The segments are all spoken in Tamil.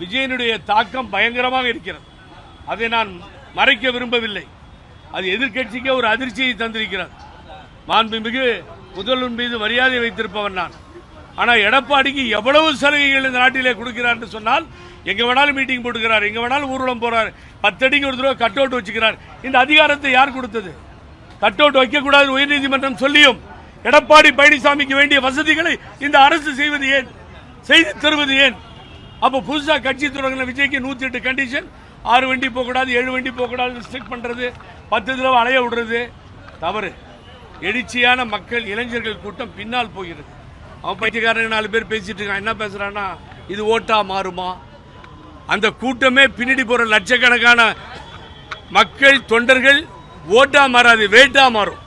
விஜயனுடைய தாக்கம் பயங்கரமாக இருக்கிறது. அதை நான் மறைக்க விரும்பவில்லை. அது எதிர்க்கட்சிக்கே ஒரு அதிர்ச்சியை தந்திருக்கிறது. மாண்புமிகு முதல்வன் மீது மரியாதை வைத்திருப்பவன் நான். ஆனால் எடப்பாடிக்கு எவ்வளவு சலுகைகள் இந்த நாட்டிலே கொடுக்கிறார் சொன்னால் எங்க வேணாலும் மீட்டிங் போட்டுக்கிறார் எங்க வேணாலும் ஊர்வலம் போறார் பத்தடிக்கு ஒரு தடவை கட் அவுட் வச்சுக்கிறார். இந்த அதிகாரத்தை யார் கொடுத்தது? கட் அவுட் வைக்கக்கூடாது உயர்நீதிமன்றம் சொல்லியும் எடப்பாடி பழனிசாமிக்கு வேண்டிய வசதிகளை இந்த அரசு செய்வது ஏன்? செய்து தருவது ஏன்? அப்போ புதுசாக கட்சி தொடங்கின விஜய்க்கு நூற்றி எட்டு கண்டிஷன் ஆறு வண்டி போகக்கூடாது ஏழு வண்டி போகக்கூடாது ஸ்ட்ரிக் பண்ணுறது பத்து தடவை அலைய விடுறது. தவறு. எழுச்சியான மக்கள் இளைஞர்கள் கூட்டம் பின்னால் போகிறது. அவன் பைத்தியக்காரங்க நாலு பேர் பேசிட்டு இருக்கான். என்ன பேசுகிறான்னா இது ஓட்டா மாறுமா? அந்த கூட்டமே பின்னாடி போகிற லட்சக்கணக்கான மக்கள் தொண்டர்கள் ஓட்டா மாறாது வேட்டா மாறும்.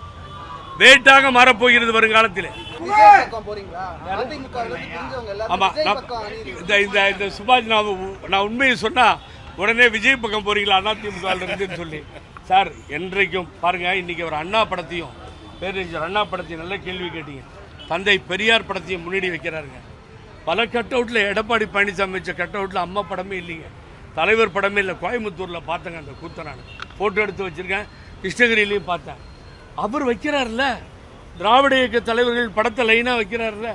வேட்டாக மாறப்போகிறது வருங்காலத்தில். விஜய் நான் இந்த இந்த இந்த சுபாஷ் நான் நான் உண்மையை சொன்னா உடனே விஜய் பக்கம் போறீங்களா? அண்ணா திமுக இருந்துன்னு சொல்லி. சார் என்றைக்கும் பாருங்க இன்னைக்கு ஒரு அண்ணா படத்தையும் பேரறிஞர் அண்ணா படத்தையும் நல்ல கேள்வி கேட்டீங்க. தந்தை பெரியார் படத்தையும் முன்னாடி வைக்கிறாருங்க. பல கட் அவுட்டில் எடப்பாடி பழனிசாமி வச்ச கட் அவுட்டில் அம்மா படமே இல்லைங்க. தலைவர் படமே இல்லை கோயம்புத்தூரில் பார்த்தேங்க அந்த கூத்த நான் ஃபோட்டோ எடுத்து வச்சுருக்கேன். கிருஷ்ணகிரியிலையும் பார்த்தேன். அவர் வைக்கிறார்ல. திராவிட இயக்க தலைவர்கள் படத்தை லைனா வைக்கிறார்ல.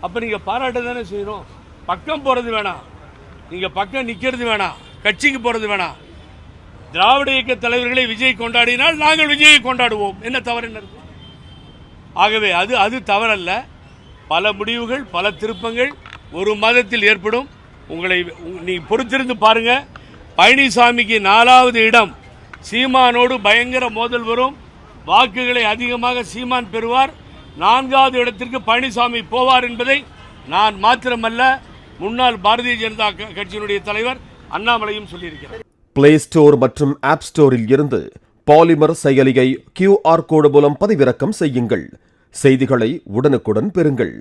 அப்ப நீங்க பாராட்ட தானே செய்யணும் பக்கம் போறது வேணாம். நீங்க பக்கம் நிக்கிறது வேணாம். கட்சிக்கு போறது வேணாம். திராவிட இயக்க தலைவர்களை விஜய் கொண்டாடினால் நாங்கள் விஜயை கொண்டாடுவோம். என்ன தவறு என்ன ஆகவே அது அது தவறல்ல. பல முடிவுகள் பல திருப்பங்கள் ஒரு மாதத்தில் ஏற்படும். உங்களை உங்க- நீ பொறுத்திருந்து பாருங்க. பழனிசாமிக்கு நாலாவது இடம். சீமானோடு பயங்கர மோதல் வரும். வாக்குகளை அதிகமாக சீமான் பெறுவார். நான்காவது இடத்திற்கு பழனிசாமி போவார் என்பதை நான் மாத்திரமல்ல முன்னாள் பாரதிய ஜனதா கட்சியினுடைய தலைவர் அண்ணாமலையும் சொல்லியிருக்கிறார். பிளே ஸ்டோர் மற்றும் ஆப் ஸ்டோரில் இருந்து பாலிமர் செயலியை கியூஆர் கோடு மூலம் பதிவிறக்கம் செய்யுங்கள். செய்திகளை உடனுக்குடன் பெறுங்கள்.